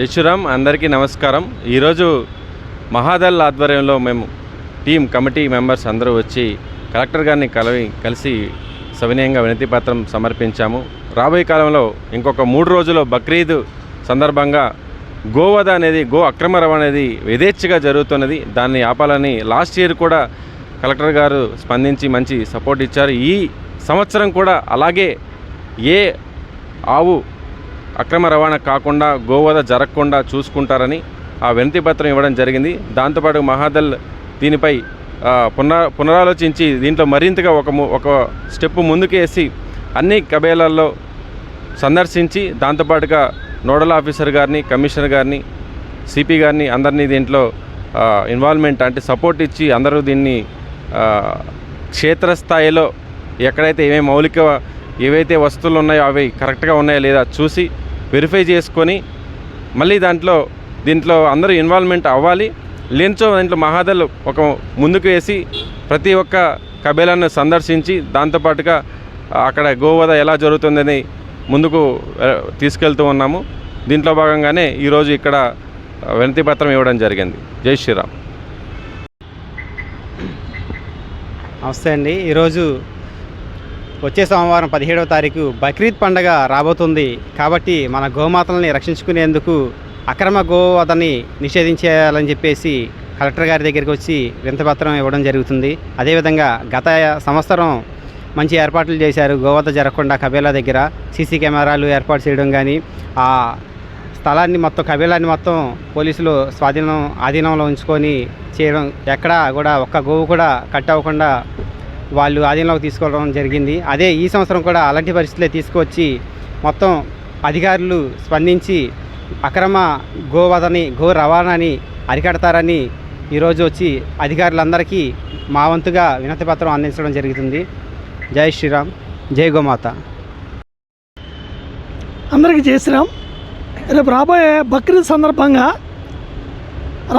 యశురామ్ అందరికీ నమస్కారం. ఈరోజు మహాదల్ ఆధ్వర్యంలో మేము టీం కమిటీ మెంబర్స్ అందరూ వచ్చి కలెక్టర్ గారిని కలవి కలిసి సవినయంగా వినతి పత్రం సమర్పించాము. రాబోయే కాలంలో ఇంకొక మూడు రోజుల్లో బక్రీద్ సందర్భంగా గోవధ అనేది గో అక్రమ రవాణా అనేది యథేచ్ఛగా జరుగుతున్నది. దాన్ని ఆపాలని లాస్ట్ ఇయర్ కూడా కలెక్టర్ గారు స్పందించి మంచి సపోర్ట్ ఇచ్చారు. ఈ సంవత్సరం కూడా అలాగే ఏ ఆవు అక్రమ రవాణా కాకుండా గోవధ జరగకుండా చూసుకుంటారని ఆ వినతి పత్రం ఇవ్వడం జరిగింది. దాంతోపాటు మహాదల్ దీనిపై పునరా పునరాలోచించి దీంట్లో మరింతగా ఒక ఒక స్టెప్ ముందుకేసి అన్ని కబేలాల్లో సందర్శించి దాంతోపాటుగా నోడల్ ఆఫీసర్ గారిని కమిషనర్ గారిని సిపి గారిని అందరినీ దీంట్లో ఇన్వాల్వ్మెంట్ అంటే సపోర్ట్ ఇచ్చి అందరూ దీన్ని క్షేత్రస్థాయిలో ఎక్కడైతే ఏమేమి మౌలిక ఏవైతే వస్తువులు ఉన్నాయో అవి కరెక్ట్గా ఉన్నాయో లేదా చూసి వెరిఫై చేసుకొని మళ్ళీ దాంట్లో దీంట్లో అందరూ ఇన్వాల్వ్మెంట్ అవ్వాలి. లేనిచో దాంట్లో మహాదల్ ఒక ముందుకు వేసి ప్రతి ఒక్క కబేలాను సందర్శించి దాంతోపాటుగా అక్కడ గోవధ ఎలా జరుగుతుందని ముందుకు తీసుకెళ్తూ ఉన్నాము. దీంట్లో భాగంగానే ఈరోజు ఇక్కడ వినతి పత్రం ఇవ్వడం జరిగింది. జై శ్రీరామ్. నమస్తే అండి. ఈరోజు వచ్చే సోమవారం పదిహేడవ తారీఖు బక్రీద్ పండగ రాబోతుంది. కాబట్టి మన గోమాతలని రక్షించుకునేందుకు అక్రమ గోవధని నిషేధించేయాలని చెప్పేసి కలెక్టర్ గారి దగ్గరికి వచ్చి వింతపత్రం ఇవ్వడం జరుగుతుంది. అదేవిధంగా గత సంవత్సరం మంచి ఏర్పాట్లు చేశారు. గోవత జరగకుండా కబేలా దగ్గర సీసీ కెమెరాలు ఏర్పాటు చేయడం కానీ ఆ స్థలాన్ని మొత్తం కబేలాన్ని మొత్తం పోలీసులు స్వాధీనం ఆధీనంలో ఉంచుకొని చేయడం ఎక్కడా కూడా ఒక్క గోవు కూడా కట్ అవ్వకుండా వాళ్ళు ఆధీనంలోకి తీసుకోవడం జరిగింది. అదే ఈ సంవత్సరం కూడా అలాంటి పరిస్థితులే తీసుకువచ్చి మొత్తం అధికారులు స్పందించి అక్రమ గోవధని గో రవాణాని అరికడతారని ఈరోజు వచ్చి అధికారులందరికీ మా వంతుగా వినతి పత్రం అందించడం జరుగుతుంది. జై శ్రీరామ్ జై గోమాత. అందరికీ జై శ్రీరామ్. రేపు రాబోయే బక్రీద్ సందర్భంగా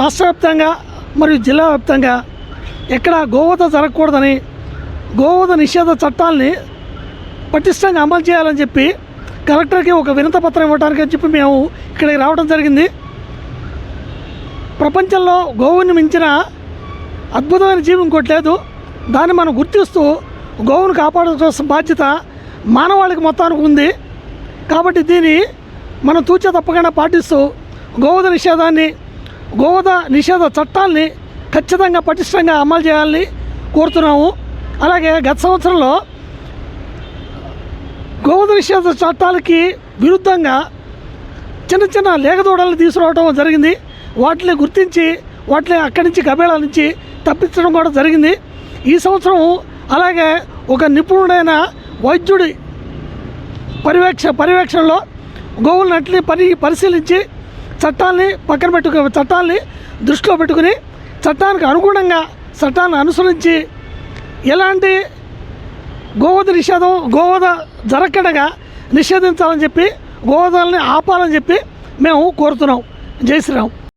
రాష్ట్ర వ్యాప్తంగా మరియు జిల్లా వ్యాప్తంగా ఎక్కడ గోవత జరగకూడదని గోవధ నిషేధ చట్టాల్ని పటిష్టంగా అమలు చేయాలని చెప్పి కలెక్టర్కి ఒక వినత పత్రం ఇవ్వడానికి అని చెప్పి మేము ఇక్కడికి రావడం జరిగింది. ప్రపంచంలో గోవుని మించిన అద్భుతమైన జీవి ఇంకోటి లేదు. దాన్ని మనం గుర్తిస్తూ గోవును కాపాడాల్సిన బాధ్యత మానవాళికి మొత్తానికి ఉంది. కాబట్టి దీన్ని మనం తూచే తప్పకుండా పాటిస్తూ గోవధ నిషేధాన్ని గోవధ నిషేధ చట్టాల్ని ఖచ్చితంగా పటిష్టంగా అమలు చేయాలని కోరుతున్నాము. అలాగే గత సంవత్సరంలో గోవధ నిషేధ చట్టాలకి విరుద్ధంగా చిన్న చిన్న లేగదూడలను తీసుకురావడం జరిగింది. వాటిని గుర్తించి వాటిని అక్కడి నుంచి కబేళా నుంచి తప్పించడం కూడా జరిగింది. ఈ సంవత్సరం అలాగే ఒక నిపుణుడైన వైద్యుడి పర్యవేక్ష పర్యవేక్షణలో గోవులన్నింటినీ పని పరిశీలించి చట్టాల్ని పక్కన పెట్టుకు చట్టాల్ని దృష్టిలో పెట్టుకుని చట్టానికి అనుగుణంగా చట్టాన్ని అనుసరించి ఎలాంటి గోవధ నిషేధం గోవధ జరగడగా నిషేధించాలని చెప్పి గోవధల్ని ఆపాలని చెప్పి మేము కోరుతున్నాం. జై శ్రీరామ్.